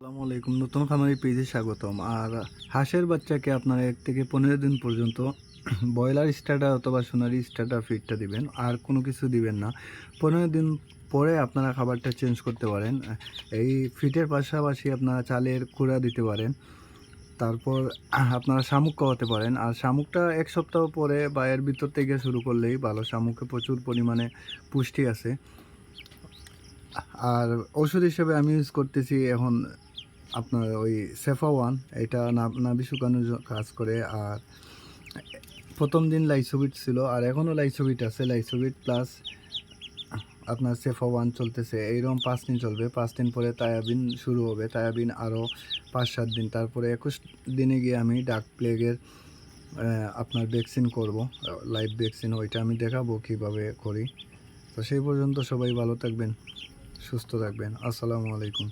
আসসালামু আলাইকুম। নতুন খামারি পেজে স্বাগতম। আর হাঁসের বাচ্চাকে আপনারা এক থেকে পনেরো দিন পর্যন্ত ব্রয়লার স্টার্টার অথবা সোনারি স্টার্টার ফিডটা দিবেন। আর কোনো কিছু দিবেন না। পনেরো দিন পরে আপনারা খাবারটা চেঞ্জ করতে পারেন। এই ফিটের পাশাপাশি আপনারা চালের কুড়া দিতে পারেন। তারপর আপনারা শামুক খাওয়াতে পারেন। আর শামুকটা এক সপ্তাহ পরে বা এর ভিতর থেকে শুরু করলেই ভালো। শামুকে প্রচুর পরিমাণে পুষ্টি আছে। আর ওষুধ হিসেবে আমি ইউজ করতেছি এখন আপনার ওই সেফা ওয়ান এটা নাভি শুকানোর কাজ করে। আর প্রথম দিন লাইসোবিট ছিল, আর এখনও লাইসোবিট আছে। লাইসোবিট প্লাস আপনার সেফা ওয়ান চলতেছে। এইরকম পাঁচ দিন চলবে। পাঁচ দিন পরে তায়াবিন শুরু হবে। তায়াবিন আরও পাঁচ, সাত দিন। তারপরে একুশ দিনে গিয়ে আমি ডাক প্লেগের আপনার ভ্যাকসিন করব। লাইভ ভ্যাকসিন ওইটা আমি দেখাবো কীভাবে করি। তো সেই পর্যন্ত সবাই ভালো থাকবেন, সুস্থ থাকবেন। আসসালামু আলাইকুম।